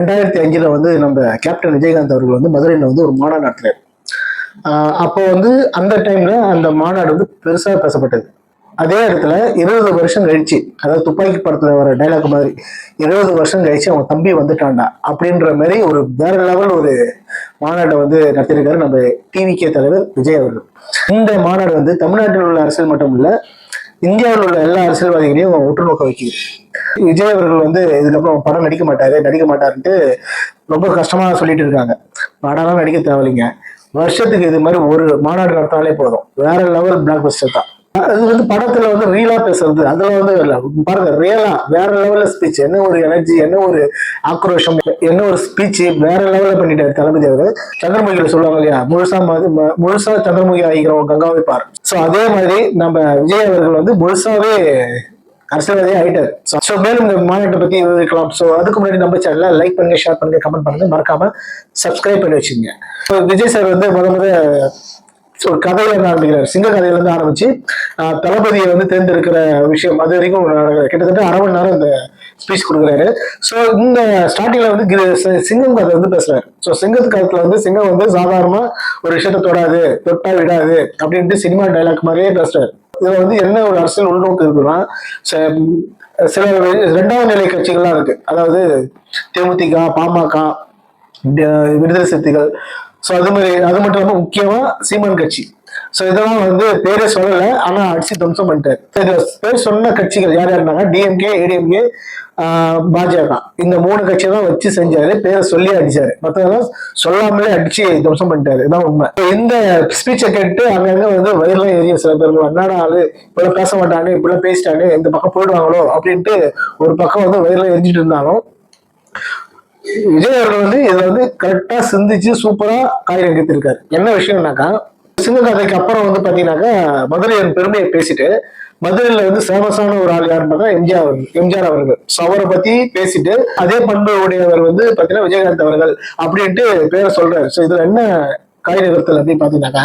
ரெண்டாயிரத்தி அஞ்சுல வந்து நம்ம கேப்டன் விஜயகாந்த் அவர்கள் வந்து மதுரையில் வந்து ஒரு மாநாடு நடத்தினார். அப்போ வந்து அந்த டைம்ல அந்த மாநாடு வந்து பெருசா பேசப்பட்டது. அதே இடத்துல இருபது வருஷம் கழிச்சு அதாவது துப்பாக்கி படத்துல வர டைலாக் மாதிரி இருபது வருஷம் கழிச்சு அவன் தம்பி வந்துட்டான்டா அப்படின்ற மாதிரி ஒரு வேற லெவல் ஒரு மாநாட்டை வந்து நடத்தியிருக்காரு நம்ம டிவிகே தலைவர் விஜய் அவர்கள். இந்த மாநாடு வந்து தமிழ்நாட்டில் உள்ள அரசியல் மட்டும் இல்லை இந்தியாவில் உள்ள எல்லா அரசியல்வாதிகளையும் உற்று நோக்க வைக்குது. விஜய் அவர்கள் வந்து இதுக்கப்புறம் படம் நடிக்க மாட்டாரு நடிக்க மாட்டாருன்ட்டு ரொம்ப கஷ்டமா சொல்லிட்டு இருக்காங்க. படம்லாம் நடிக்க தேவையில்லைங்க. வருஷத்துக்கு இது மாதிரி ஒரு மாநாடு நடத்தாலே போதும். வேற லெவல் பிளாக் பஸ்டர் தான். அது வந்து படத்துல வந்து ரீலா பேசுறது. அதுல வந்து பாருங்க ரியலா வேற லெவல்ல ஸ்பீச் என்ன ஒரு எனர்ஜி என்ன ஒரு ஆக்ரோஷம் என்ன ஒரு ஸ்பீச் வேற லெவல்ல பண்ணிட்டாரு தளபதி அவரு. சந்திரமுகியில சொல்லுவாங்க இல்லையா முழுசா மாதிரி முழுசா சந்திரமுகி ஆகிக்கிறோம் கங்காவை பார். சோ அதே மாதிரி நம்ம விஜய் அவர்கள் வந்து முழுசாவே அரசியல்வாதியே ஆயிட்டாரு. ஸோ மேலும் இந்த மாநாட்டை பத்தி விவரிக்கலாம். ஸோ அதுக்கு முன்னாடி நம்ம சேனல லைக் பண்ணுங்க ஷேர் பண்ணுங்க கமெண்ட் பண்ணுங்க. மறக்காம சப்ஸ்கிரைப் பண்ணி வச்சுக்கோங்க. விஜய் சார் வந்து முத முத ஸோ கதையில இருந்து ஆரம்பிக்கிறார் சிங்க கதையில இருந்து ஆரம்பிச்சு தளபதியை வந்து தேர்ந்தெடுக்கிற விஷயம் அது வரைக்கும் கிட்டத்தட்ட அரை மணி நேரம் இந்த ஸ்பீச் கொடுக்குறாரு. ஸோ இந்த ஸ்டார்டிங்ல வந்து சிங்கம் கதை வந்து பேசுறாரு. ஸோ சிங்கத்து காலத்துல வந்து சிங்கம் வந்து சாதாரணமா ஒரு விஷயத்த தொடாது தொட்டா விடாது அப்படின்ட்டு சினிமா டைலாக் மாதிரியே பேசுறாரு. இதுல வந்து என்ன ஒரு அரசியல் உள்நோக்கு இருக்குன்னா சில ரெண்டாவது நிலை கட்சிகள்லாம் இருக்கு. அதாவது தேமுதிக பாமக விடுதலை சக்திகள் ஸோ அது மாதிரி அது மட்டும் இல்லாமல் முக்கியமா சீமான் கட்சி. ஸோ இதெல்லாம் வந்து பேரே சொல்லலை ஆனால் அடிச்சு துவம்சம் பண்ணிட்டாரு. இது பேர் சொன்ன கட்சிகள் யார் யாருனாங்க டிஎம்கே ஏடிஎம்கே பாஜக. இந்த மூணு கட்சி தான் வச்சு செஞ்சாரு பேரை சொல்லி அடிச்சாரு. மற்றதெல்லாம் சொல்லாமலே அடிச்சு துவம்சம் பண்ணிட்டாரு. இதான் உண்மை. இந்த ஸ்பீச்சை கேட்டு அங்கங்க வந்து வயர்லாம் எரியும் சில பேர் என்னடா ஆளு? இப்பெல்லாம் பேச மாட்டானு இப்பெல்லாம் பேசிட்டானு இந்த பக்கம் போயிடுவாங்களோ? அப்படின்ட்டு ஒரு பக்கம் வந்து வயர்லாம் எரிஞ்சிட்டு இருந்தாலும் விஜய் அவர்கள் வந்து இதை வந்து கரெக்டா சிந்திச்சு சூப்பரா காய் எடுத்திருக்காரு என்ன விஷயம்னாக்கா சிவகதைக்கு அப்புறம் வந்து பாத்தீங்கன்னாக்கா மதுரையின் பெருமையை பேசிட்டு மதுரையில வந்து ஃபேமஸான ஒரு ஆள் யாருன்னு பார்த்தா எம்ஜிஆர் அவர்கள் எம்ஜிஆர் அவர்கள். ஸோ அவரை பத்தி பேசிட்டு அதே பண்பு உடையவர் வந்து பாத்தீங்கன்னா விஜயகாந்த் அவர்கள் அப்படின்ட்டு பேரை சொல்றாரு. ஸோ இதுல என்ன காய் நகர்த்தல் அப்படின்னு பார்த்தீங்கன்னாக்கா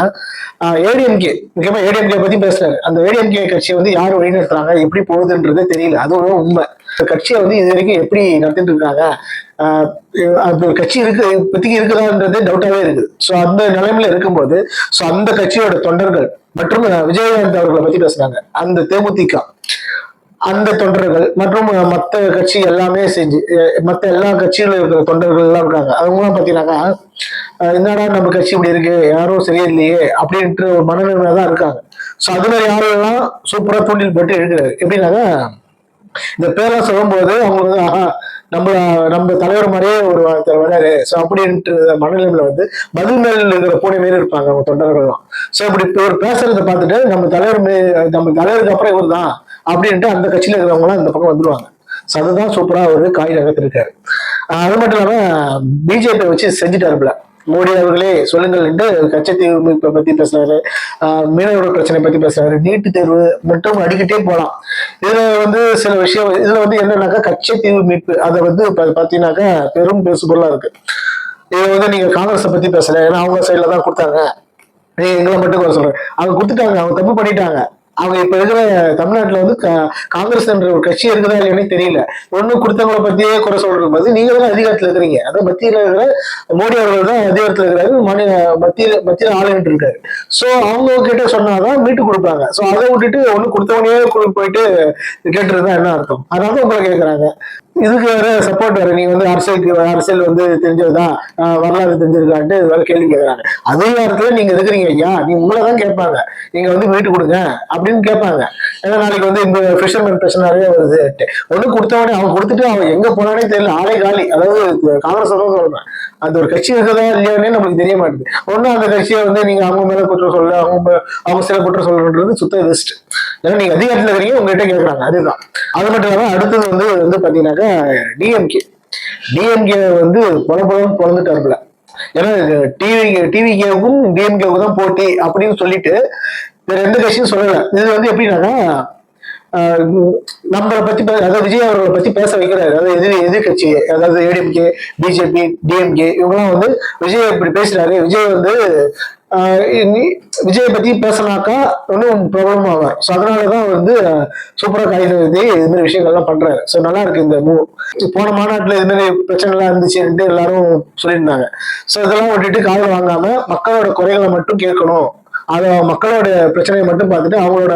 ஏடிஎம்கே முக்கியமாக ஏடிஎம்கே பத்தி பேசுறாரு. அந்த ஏடிஎம்கே கட்சியை வந்து யார் வழிநடத்துறாங்க எப்படி போகுதுன்றதே தெரியல. அதுவும் உண்மை. இந்த கட்சியை வந்து இது வரைக்கும் எப்படி நடத்திட்டு இருக்காங்க அந்த கட்சி இருக்கு இப்போதைக்கு இருக்குதான்றது டவுட்டாவே இருக்குது. ஸோ அந்த நிலைமையில இருக்கும்போது ஸோ அந்த கட்சியோட தொண்டர்கள் மற்றும் விஜயகாந்த் அவர்களை பத்தி பேசுறாங்க. அந்த தேமுதிக அந்த தொண்டர்கள் மற்றும் மற்ற கட்சி எல்லாமே செஞ்சு மற்ற மத்த எல்லா கட்சியில இருக்கிற தொண்டர்கள் எல்லாம் இருக்காங்க. அவங்களாம் பாத்தீங்கன்னாக்கா என்னடா நம்ம கட்சி இப்படி இருக்கு? யாரும் சரியில்லையே அப்படின்ற ஒரு மனநிலைமையில தான் இருக்காங்க. ஸோ அது மாதிரி ஆளுங்கெல்லாம் சூப்பரா தூண்டில் போட்டு எழுதுறாரு எப்படின்னாக்கா இந்த பேரெல்லாம் சொல்லும்போது அவங்களுக்கு வந்து ஆஹா நம்ம நம்ம தலைவர் மாதிரியே ஒரு ஒருத்தர் வராரு ஸோ அப்படின்ட்டு மனநிலைமையில வந்து பதில் மேல் இருக்கிற பூனை மாரி இருப்பாங்க அவங்க தொண்டர்கள்லாம். ஸோ இப்படி ஒரு பேசுறத பார்த்துட்டு நம்ம தலைவர் நம்ம தலைவருக்கு அப்புறம் இவர் தான் அப்படின்ட்டு அந்த கட்சியில இருக்கிறவங்களாம் இந்த பக்கம் வந்துருவாங்க. ஸோ அதுதான் சூப்பரா ஒரு காய் நகர்த்திருக்காரு. ஆஹ் அது மட்டும் இல்லாம பிஜேபி வச்சு செஞ்சுட்டாருல மோடி அவர்களே சொல்லுங்கள் என்று கச்சத்தீவு மீட்பை பத்தி பேசுறாரு. ஆஹ் மீனவர்கள் பிரச்சனை பத்தி பேசுறாரு. நீட்டு தேர்வு மட்டும் அடிக்கிட்டே போலாம். இதுல வந்து சில விஷயம் இதுல வந்து என்னன்னாக்கா கச்சத்தீவு மீட்பு அதை வந்து பாத்தீங்கன்னாக்கா பெரும் பேசுபொருளா இருக்கு. இது வந்து நீங்க காங்கிரஸை பத்தி பேசல ஏன்னா அவங்க சைட்ல தான் கொடுத்தாங்க. நீங்க எங்களை மட்டும் சொல்றேன். அவங்க கொடுத்துட்டாங்க அவங்க தப்பு பண்ணிட்டாங்க. அவங்க இப்ப இருக்கிற தமிழ்நாட்டுல வந்து காங்கிரஸ் என்ற ஒரு கட்சி இருக்குதா இல்லையானே தெரியல. ஒண்ணு கொடுத்தவங்கள பத்தியே குறை சொல்றது. போது நீங்க தான் அதிகாரத்துல இருக்கிறீங்க. அதான் மத்தியில இருக்கிற மோடி அவர்கள் தான் அதிகாரத்துல இருக்கிறாரு. மாநில மத்தியில மத்தியில ஆளுநர் இருக்காரு. சோ அவங்க கிட்ட சொன்னாதான் மீட்டு கொடுப்பாங்க. சோ அதை விட்டுட்டு ஒண்ணு கொடுத்தவனே போயிட்டு கேட்டுருந்தா என்ன அர்த்தம்? அதனால உங்களை கேக்குறாங்க. இதுக்கு வேற சப்போர்ட் வேற. நீங்க வந்து அரசியலுக்கு அரசியல் வந்து தெரிஞ்சதுதான். வரலாறு தெரிஞ்சிருக்கான்ட்டு வேற கேள்வி கேட்கறாங்க அதே நேரத்துல நீங்க இருக்கிறீங்க ஐயா நீ உங்களை தான் கேட்பாங்க. நீங்க வந்து வீட்டு கொடுங்க அப்படின்னு கேட்பாங்க. ஏன்னா நாளைக்கு வந்து இந்த ஃபிஷர்மேன் பிரச்சனை நிறைய வருது. ஒண்ணு கொடுத்தவனே அவன் கொடுத்துட்டு அவன் எங்க போனானே தெரியல. ஆளே காலி. அதாவது காங்கிரஸ் சொல்றேன். அந்த ஒரு கட்சி இருக்கதா இல்லையானே நமக்கு தெரிய மாட்டேங்குது. ஒன்னும் அந்த கட்சியை வந்து நீங்க அவங்க மேல குற்றம் சொல்ல அவங்க அவங்க சில குற்றம் சொல்லணுன்றது சுத்த வெஸ்ட் ஏன்னா நீங்க அதிகாரத்துல இருக்கிறீங்க உங்ககிட்ட கேட்கறாங்க அதுதான். அது மட்டும் இல்லாம அடுத்தது வந்து வந்து பாத்தீங்கன்னாக்கா டிஎம்கே டிஎம்கே வந்து பொல பொலம் பிறந்துட்டாருல ஏன்னா டிவி டிவிகேவுக்கும் டிஎம்கேவுக்கும் தான் போட்டி அப்படின்னு சொல்லிட்டு வேற எந்த கட்சியும் சொல்லல. இது வந்து எப்படின்னாக்கா நம்மளை பத்தி அதாவது விஜய் அவர்களை பத்தி பேச வைக்கிறாரு. அதாவது எதிர் எதிர்கட்சி அதாவது ஏடிஎம்கே பிஜேபி டிஎம்கே இவங்களும் வந்து விஜய் இப்படி பேசுறாரு. விஜய் வந்து விஜயை பத்தி பேசினாக்கா ஒன்றும் ப்ராப்ளம் ஆகும் ஸோ அதனாலதான் வந்து சூப்பரா காகிதம் எழுதி இது மாதிரி விஷயங்கள்லாம் பண்றாரு. ஸோ நல்லா இருக்கு இந்த மூவ் போன மாநாட்டில் இது மாதிரி பிரச்சனைலாம் இருந்துச்சுன்ட்டு எல்லாரும் சொல்லியிருந்தாங்க. ஸோ இதெல்லாம் விட்டுட்டு காதல் வாங்காம மக்களோட குறைகளை மட்டும் கேட்கணும். அதை மக்களோட பிரச்சனையை மட்டும் பார்த்துட்டு அவங்களோட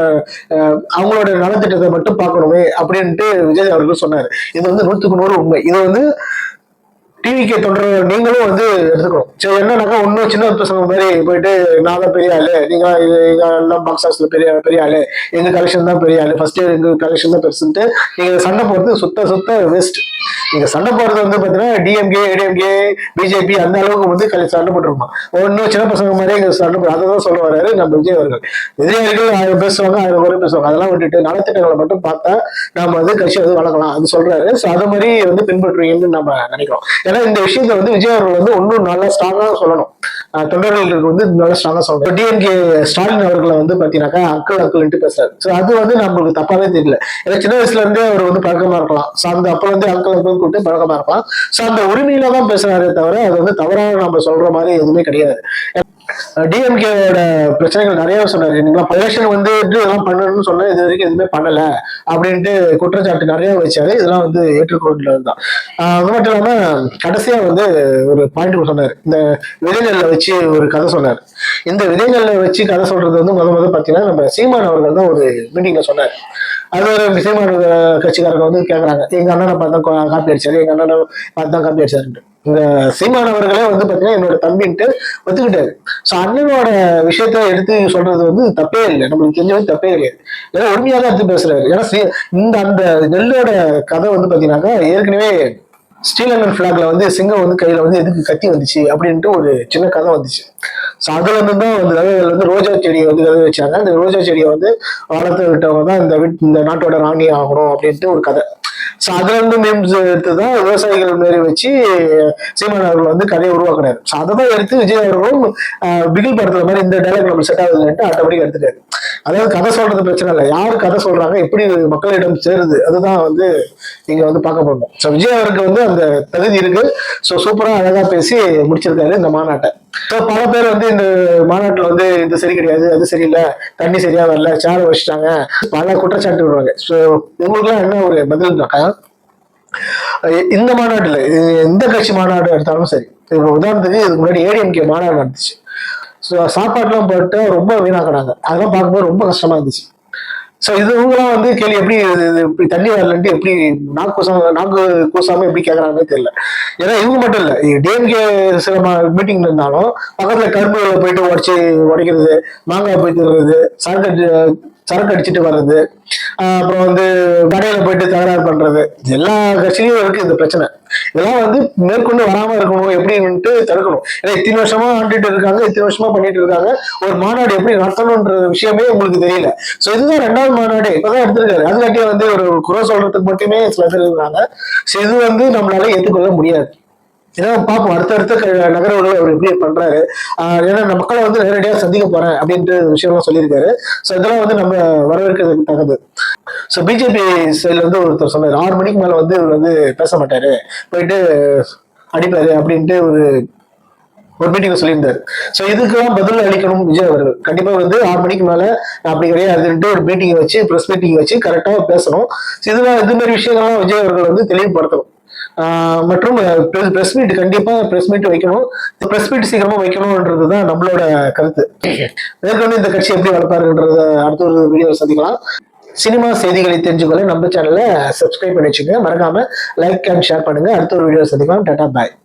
அஹ், அவங்களோட நலத்திட்டத்தை மட்டும் பார்க்கணுமே அப்படின்ட்டு விஜய் அவர்கள் சொன்னார். இது வந்து நூற்றுக்கு நூறு உண்மை. இது வந்து டிவிக்கு தொடர்பு நீங்களும் வந்து எடுத்துக்கணும். சரி என்னன்னாக்கா ஒன்றும் சின்ன பசங்க மாதிரி போயிட்டு நான் தான் பெரிய ஆளு நீங்க எல்லாம் பாக்ஸ் ஆஃபீஸ்ல பெரிய பெரிய ஆளு எங்க கலெக்ஷன் தான் பெரிய ஆளு ஃபர்ஸ்ட் எங்க கலெக்ஷன் தான் பெருசுன்ட்டு நீங்க சண்டை போடுறது சுத்த சுத்த வேஸ்ட் நீங்க சண்டை போடுறது வந்து பாத்தீங்கன்னா டிஎம்கே ஏடிஎம்கே பிஜேபி அந்த அளவுக்கு வந்து கலை சண்டை போட்டுருமா. ஒன்றும் சின்ன பசங்க மாதிரி இங்க சண்டை அதை தான் சொல்ல வர்றாரு நம்ம விஜய் அவர்கள். எதிரிகள் ஆயிரம் பேசுவாங்க ஆயிரம் குறை பேசுவாங்க அதெல்லாம் விட்டுட்டு நலத்திட்டங்களை மட்டும் பார்த்தா நாம வந்து கட்சி வந்து வளர்க்கலாம் அது சொல்றாரு. ஸோ அதை மாதிரி வந்து பின்பற்றுவீங்கன்னு நம்ம நினைக்கிறோம். ஏன்னா இந்த விஷயத்த வந்து விஜய் அவர்கள் வந்து இன்னும் நல்லா ஸ்ட்ராங்கா சொல்லணும். தொண்டர்களுக்கு வந்து நல்லா ஸ்ட்ராங்கா சொல்லணும். டிஎன்கே ஸ்டாலின் அவர்களை வந்து பாத்தீங்கன்னாக்கா அக்கள் அக்கள்ன்ட்டு பேசுறாரு. ஸோ அது வந்து நம்மளுக்கு தப்பாவே தெரியல. ஏன்னா சின்ன வயசுல இருந்தே அவர் வந்து பழக்கமா இருக்கலாம். ஸோ அந்த அப்ப வந்து அக்கள் அக்கள் கூப்பிட்டு பழக்கமா இருக்கலாம். ஸோ அந்த உரிமையில தான் பேசுறாரே தவிர அது வந்து தவறாக நம்ம சொல்ற மாதிரி எதுவுமே கிடையாது. டிஎம்கேவோட பிரச்சனைகள் நிறைய சொன்னாரு. நீங்க எலெக்ஷன் வந்து இதெல்லாம் பண்ணணும்னு சொன்னா இது வரைக்கும் எதுவுமே பண்ணல அப்படின்ட்டு குற்றச்சாட்டு நிறைய வச்சாரு. இதெல்லாம் வந்து ஏற்றுக்கொண்டது தான் அது மட்டும் இல்லாம கடைசியா வந்து ஒரு பாயிண்ட் சொன்னாரு. இந்த விதைநெல்லை வச்சு ஒரு கதை சொன்னார். இந்த விதைநெல்லை வச்சு கதை சொல்றது வந்து முத முத பாத்தீங்கன்னா நம்ம சீமான் அவர்கள் தான் ஒரு மீட்டிங்ல சொன்னார். அது ஒரு சீமான் கட்சிக்காரங்க வந்து கேக்குறாங்க. எங்க அண்ணனை பார்த்தா காப்பி அடிச்சாரு எங்க அண்ணனை பார்த்து தான் காப்பி அடிச்சாருன்ட்டு. இந்த சீமான் அவர்களே வந்து பாத்தீங்கன்னா என்னோட தம்பின்ட்டு ஒத்துக்கிட்டாரு. ஸோ அண்ணனோட விஷயத்த எடுத்து சொல்றது வந்து தப்பே இல்லை. நம்மளுக்கு தெரிஞ்சது தப்பே கிடையாது. ஏன்னா உண்மையாக தான் எடுத்து பேசுறாரு. ஏன்னா சி- இந்த அந்த நெல்லோட கதை வந்து பாத்தீங்கன்னாக்கா ஏற்கனவே ஸ்ரீலங்கன் பிளாக்ல வந்து சிங்கம் வந்து கையில வந்து எதுக்கு கத்தி வந்துச்சு அப்படின்ட்டு ஒரு சின்ன கதை வந்துச்சு. ஸோ அதுல இருந்து தான் வந்து கதைகள் வந்து ரோஜா செடியை வந்து கதை வச்சாங்க. அந்த ரோஜா செடியை வந்து வளர்த்து விட்டவங்க தான் இந்த வீட் இந்த நாட்டோட ராணி ஆகணும் அப்படின்ட்டு ஒரு கதை. ஸோ அதுல இருந்து மீம்ஸ் எடுத்து தான் விவசாயிகள் மாரி வச்சு சீமான் அவர்கள் வந்து கதையை உருவாக்குறாரு ஸோ அதை தான் எடுத்து விஜய் அவர்களும் பிகில் படத்துல மாதிரி இந்த டைலாக் நம்ம செட் ஆகுதுன்ட்டு ஆட்டோமேட்டிக் எடுத்துட்டாரு. அதாவது கதை சொல்றது பிரச்சனை இல்லை. யார் கதை சொல்றாங்க? எப்படி மக்களிடம் சேருது? அதுதான் வந்து நீங்க வந்து பார்க்க போகணும் ஸோ விஜய் அவருக்கு வந்து அந்த தகுதி இருக்கு. ஸோ சூப்பரா அழகா பேசி முடிச்சிருக்காரு இந்த மாநாட்டை. ஸோ பல பேர் வந்து இந்த மாநாட்டில் வந்து இது சரி கிடையாது அது சரியில்லை தண்ணி சரியா வரல சேர் வச்சுட்டாங்க. பல குற்றச்சாட்டு விடுவாங்க ஸோ உங்களுக்குலாம் என்ன ஒரு பதில் இந்த மாநாட்டில் எந்த கட்சி மாநாடு எடுத்தாலும் சரி. இப்போ உதாரணத்துக்கு இதுக்கு முன்னாடி ஏடிஎம்கே மாநாடு நடந்துச்சு. சாப்பாடுலாம் போட்டு ரொம்ப வீணாக்குறாங்க அதெல்லாம் பார்க்கும்போது ரொம்ப கஷ்டமா இருந்துச்சு. ஸோ இது இவங்களாம் வந்து கேள்வி எப்படி இது இப்படி தண்ணி வரலன்ட்டு எப்படி நாக்கு கூசாம நாக்கு கூசாம எப்படி கேட்கறாங்கன்னு தெரியல. ஏன்னா இவங்க மட்டும் இல்லை. டிஎம்கே சில மீட்டிங் இருந்தாலும் பக்கத்துல கரும்பு போயிட்டு உடச்சி உடைக்கிறது மாங்காய் போய் திருடுறது சரக்கு சரக்கு அடிச்சுட்டு வர்றது அப்புறம் வந்து கடையில போயிட்டு தகராறு பண்றது. எல்லா கட்சியிலும் இருக்கு இந்த பிரச்சனை. இதெல்லாம் வந்து மேற்கொண்டு வராம இருக்கணும். எப்படின்ட்டு தடுக்கணும். ஏன்னா இத்தனை வருஷமா ஆண்டுட்டு இருக்காங்க இத்தனை வருஷமா பண்ணிட்டு இருக்காங்க. ஒரு மாநாடு எப்படி நடத்தணும்ன்ற விஷயமே உங்களுக்கு தெரியல. சோ இதுதான் ரெண்டாவது மாநாடு. இப்பதான் எடுத்திருக்காரு. அதுக்காட்டியே வந்து ஒரு குறை சொல்றதுக்கு மட்டுமே சில பேர் இருக்காங்க. சோ இது வந்து நம்மளால ஏற்றுக்கொள்ள முடியாது. ஏன்னா பார்ப்போம் அடுத்தடுத்த நகர நகரங்களை அவர் எப்படி பண்றாரு. ஆஹ் ஏன்னா நம்ம மக்களை வந்து நேரடியா சந்திக்க போறேன் அப்படின்ட்டு விஷயம்லாம் சொல்லியிருக்காரு. ஸோ இதெல்லாம் வந்து நம்ம வரவேற்கிறதுக்கு தகுது ஸோ பிஜேபி சைட்ல வந்து ஒருத்தர் சொன்னார் ஆறு மணிக்கு மேல வந்து இவர் வந்து பேச மாட்டாரு. போயிட்டு அடிப்பாரு அப்படின்ட்டு ஒரு ஒரு மீட்டிங் சொல்லியிருந்தாரு. ஸோ இதுக்கெல்லாம் பதில் அளிக்கணும் விஜய் அவர்கள். கண்டிப்பா வந்து ஆறு மணிக்கு மேல அப்படி கிடையாதுன்ட்டு ஒரு மீட்டிங் வச்சு ப்ரெஸ் மீட்டிங் வச்சு கரெக்டாக பேசணும். ஸோ இதெல்லாம் இது மாதிரி விஷயங்கள்லாம் விஜய் அவர்கள் வந்து தெளிவுபடுத்தணும். மற்றும் ப்ரெஸ் மீட் கண்டிப்பா ப்ரெஸ் மீட் வைக்கணும். ப்ரெஸ் மீட் சீக்கிரமா வைக்கணும்ன்றது தான் நம்மளோட கருத்து. மேற்கொண்டு இந்த கட்சி எப்படி வளர்ப்பாருன்றத அடுத்த ஒரு வீடியோ சந்திக்கலாம். சினிமா செய்திகளை தெரிஞ்சுக்கொள்ள நம்ம சேனலை சப்ஸ்கிரைப் பண்ணி வச்சுக்கோங்க. மறக்காம லைக் அண்ட் ஷேர் பண்ணுங்க. அடுத்த ஒரு வீடியோ சந்திக்கலாம். டாடா பாய்